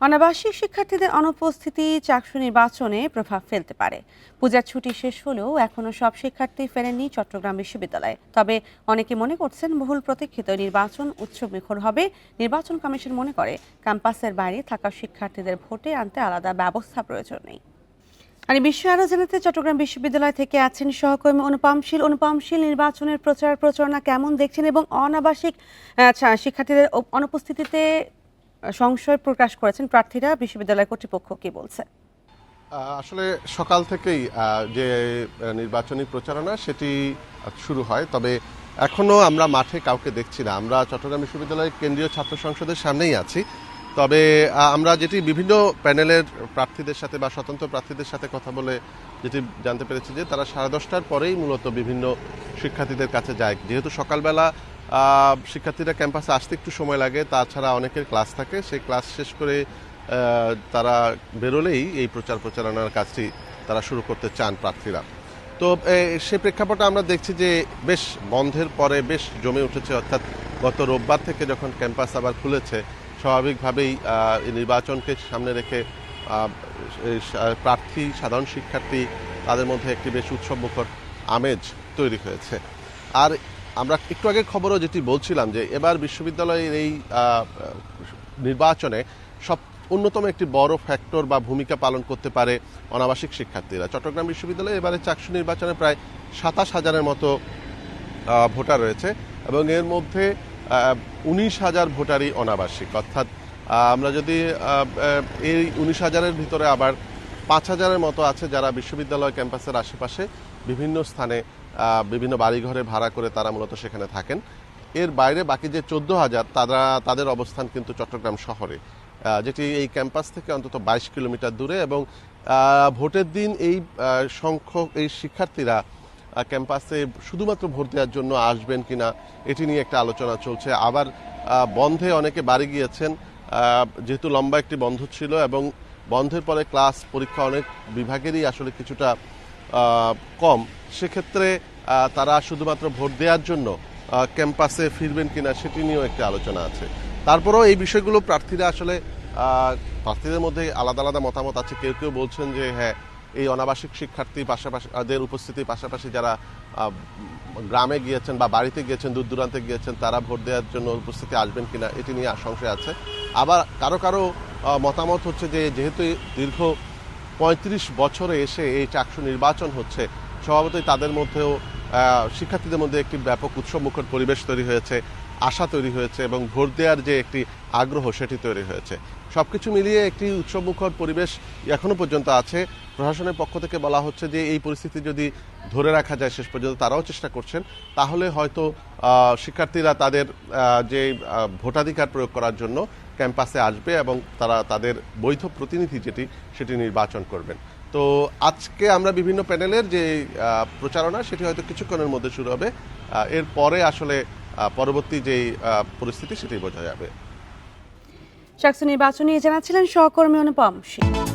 অনাবাসিক শিক্ষার্থীদের অনুপস্থিতি চাকসু নির্বাচনে প্রভাব ফেলতে পারে। পূজার ছুটি শেষ হলেও এখনও সব শিক্ষার্থী ফেরেননি চট্টগ্রাম বিশ্ববিদ্যালয়ে। তবে অনেকে মনে করছেন বহুল প্রতীক্ষিত নির্বাচন উৎসব মুখর হবে। নির্বাচন কমিশন মনে করে, ক্যাম্পাসের বাইরে থাকা শিক্ষার্থীদের ভোটে আনতে আলাদা ব্যবস্থা প্রয়োজন নেই। আর বিষয়ে আরও জানাতে চট্টগ্রাম বিশ্ববিদ্যালয় থেকে আছেন সহকর্মী অনুপমশীল অনুপমশীল নির্বাচনের প্রচার প্রচারণা কেমন দেখছেন এবং অনাবাসিক শিক্ষার্থীদের অনুপস্থিতিতে সংশয় প্রকাশ করেছেন প্রার্থীরা, বিশ্ববিদ্যালয় কর্তৃপক্ষ কি বলছে? আসলে সকাল থেকেই যে নির্বাচনী প্রচারণা, সেটি শুরু হয়। তবে এখনও আমরা মাঠে কাউকে দেখছি না। আমরা চট্টগ্রাম বিশ্ববিদ্যালয়ের কেন্দ্রীয় ছাত্র সংসদের সামনেই আছি। তবে আমরা যেটি বিভিন্ন প্যানেলের প্রার্থীদের সাথে বা স্বতন্ত্র প্রার্থীদের সাথে কথা বলে যেটি জানতে পেরেছি যে, তারা সাড়ে দশটার পরেই মূলত বিভিন্ন শিক্ষার্থীদের কাছে যায়। যেহেতু সকালবেলা শিক্ষার্থীরা ক্যাম্পাসে আসতে একটু সময় লাগে, তাছাড়া অনেকের ক্লাস থাকে। সেই ক্লাস শেষ করে তারা বেরোলেই এই প্রচার প্রচারণার কাজটি তারা শুরু করতে চান প্রার্থীরা। তো সে প্রেক্ষাপটে আমরা দেখছি যে বেশ বন্ধের পরে বেশ জমে উঠেছে, অর্থাৎ গত রোববার থেকে যখন ক্যাম্পাস আবার খুলেছে, স্বাভাবিকভাবেই নির্বাচনকে সামনে রেখে প্রার্থী, সাধারণ শিক্ষার্থী, তাদের মধ্যে একটি বেশ উৎসবমুখর আমেজ তৈরি হয়েছে। আর আমরা একটু আগের খবরও যেটি বলছিলাম যে এবার বিশ্ববিদ্যালয়ের এই নির্বাচনে সব অন্যতম একটি বড় ফ্যাক্টর বা ভূমিকা পালন করতে পারে অনাবাসিক শিক্ষার্থীরা। চট্টগ্রাম বিশ্ববিদ্যালয়ে এবারে চাকসু নির্বাচনে প্রায় সাতাশ হাজারের মতো ভোটার রয়েছে এবং এর মধ্যে উনিশ হাজার ভোটারই অনাবাসিক। অর্থাৎ আমরা যদি এই উনিশ হাজারের ভিতরে আবার পাঁচ হাজারের মতো আছে যারা বিশ্ববিদ্যালয় ক্যাম্পাসের আশেপাশে। বিভিন্ন স্থানে বিভিন্ন বাড়িঘরে ভাড়া করে তারা মূলত সেখানে থাকেন। এর বাইরে বাকি যে চোদ্দ হাজার, তারা, তাদের অবস্থান কিন্তু চট্টগ্রাম শহরে যেটি এই ক্যাম্পাস থেকে অন্তত বাইশ কিলোমিটার দূরে এবং ভোটের দিন এই সংখ্যক, এই শিক্ষার্থীরা ক্যাম্পাসে শুধুমাত্র ভোট দেওয়ার জন্য আসবেন কিনা, এটি নিয়ে একটা আলোচনা চলছে। আবার বন্ধে অনেকে বাড়ি গিয়েছেন যেহেতু লম্বা একটি বন্ধ ছিল এবং বন্ধের পরে ক্লাস পরীক্ষা অনেক বিভাগেরই আসলে কিছুটা কম, সেক্ষেত্রে তারা শুধুমাত্র ভোট দেওয়ার জন্য ক্যাম্পাসে ফিরবেন কিনা সেটি নিয়েও একটি আলোচনা আছে। তারপরেও এই বিষয়গুলো প্রার্থীরা আসলে প্রার্থীদের মধ্যে আলাদা আলাদা মতামত আছে। কেউ কেউ বলছেন যে হ্যাঁ এই অনাবাসিক শিক্ষার্থী পাশাপাশি, তাদের উপস্থিতির পাশাপাশি যারা গ্রামে গিয়েছেন বা বাড়িতে গিয়েছেন, দূর দূরান্তে গিয়েছেন, তারা ভোট দেওয়ার জন্য উপস্থিতি আসবেন কিনা এটি নিয়ে সংশয় আছে। আবার কারও কারও মতামত হচ্ছে যে, যেহেতু দীর্ঘ পঁয়ত্রিশ বছরে এসে এই চাকসু নির্বাচন হচ্ছে। স্বভাবতই তাদের মধ্যেও শিক্ষার্থীদের মধ্যে একটি ব্যাপক উৎসবমুখর পরিবেশ তৈরি হয়েছে, আশা তৈরি হয়েছে এবং ভোট দেওয়ার যে একটি আগ্রহ সেটি তৈরি হয়েছে। সব কিছু মিলিয়ে একটি উৎসবমুখর পরিবেশ এখনও পর্যন্ত আছে। প্রশাসনের পক্ষ থেকে বলা হচ্ছে যে, এই পরিস্থিতি যদি ধরে রাখা যায় শেষ পর্যন্ত, তারাও চেষ্টা করছেন। তাহলে হয়তো শিক্ষার্থীরা তাদের যে ভোটাধিকার প্রয়োগ করার জন্য ক্যাম্পাসে আসবে এবং তারা তাদের বৈধ প্রতিনিধি যেটি, সেটি নির্বাচন করবেন। তো আজকে আমরা বিভিন্ন প্যানেলের যে প্রচারণা, সেটি হয়তো কিছুক্ষণের মধ্যে শুরু হবে। এরপরে আসলে পরবর্তী যেই পরিস্থিতি, সেটি বোঝা যাবে। চাকসু নির্বাচন নিয়ে জানাচ্ছিলেন সহকর্মী অনুপম সিং।